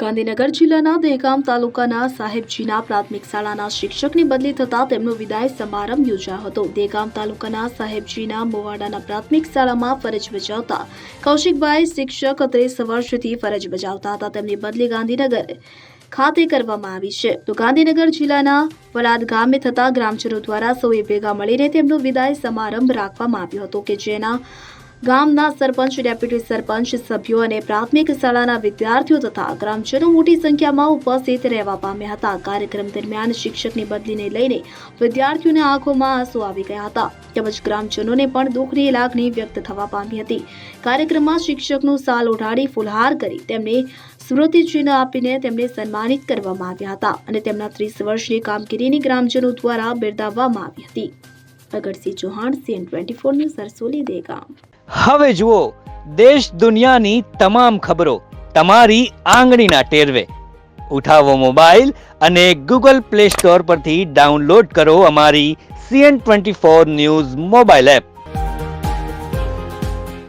ગાંધીનગર જિલ્લાના દહેગામ તાલુકાના સાહેબજીના પ્રાથમિક શાળાના શિક્ષકની બદલી થતાં તેમનો વિદાય સમારંભ યોજાયો હતો. દહેગામ તાલુકાના સાહેબજીના મોવાડાના પ્રાથમિક શાળામાં ફરજ બજાવતા કૌશિકભાઈ શિક્ષક ત્રીસ વર્ષથી ફરજ બજાવતા હતા. તેમની બદલી ગાંધીનગર ખાતે કરવામાં આવી છે. તો ગાંધીનગર જિલ્લાના વલાદ ગામે થતા ગ્રામજનો દ્વારા સૌએ ભેગા મળીને તેમનો વિદાય સમારંભ રાખવામાં આવ્યો હતો કે જેના ગામના સરપંચ, ડેપ્યુટી સરપંચ, સભ્યો અને પ્રાથમિક શાળાના વિદ્યાર્થીઓ તથા ગ્રામજનો મોટી સંખ્યામાં ઉપસ્થિત રહેવા પામ્યા હતા. કાર્યક્રમ દરમિયાન શિક્ષકની બદલીને લઈને વિદ્યાર્થીઓને આંખોમાં આંસુ આવી ગયા હતા. તેમજ ગ્રામજનોને પણ દુઃખની લાગણી વ્યક્ત થવા પામી હતી. કાર્યક્રમમાં શિક્ષકનું સાલ ઉઢાડી ફુલહાર કરી તેમને સ્મૃતિચિહ્ન આપીને તેમને સન્માનિત કરવામાં આવ્યા હતા અને તેમના ત્રીસ વર્ષની કામગીરીની ગ્રામજનો દ્વારા બિરદાવવામાં આવી હતી. Agarsinh Chauhan CN twenty four news Harsoli Dehgam હવે જુઓ દેશ દુનિયાની તમામ ખબરો તમારી આંગળીના ટેરવે ઉઠાવો મોબાઈલ અને ગૂગલ પ્લે સ્ટોર પરથી ડાઉનલોડ કરો અમારી CN twenty four news mobile app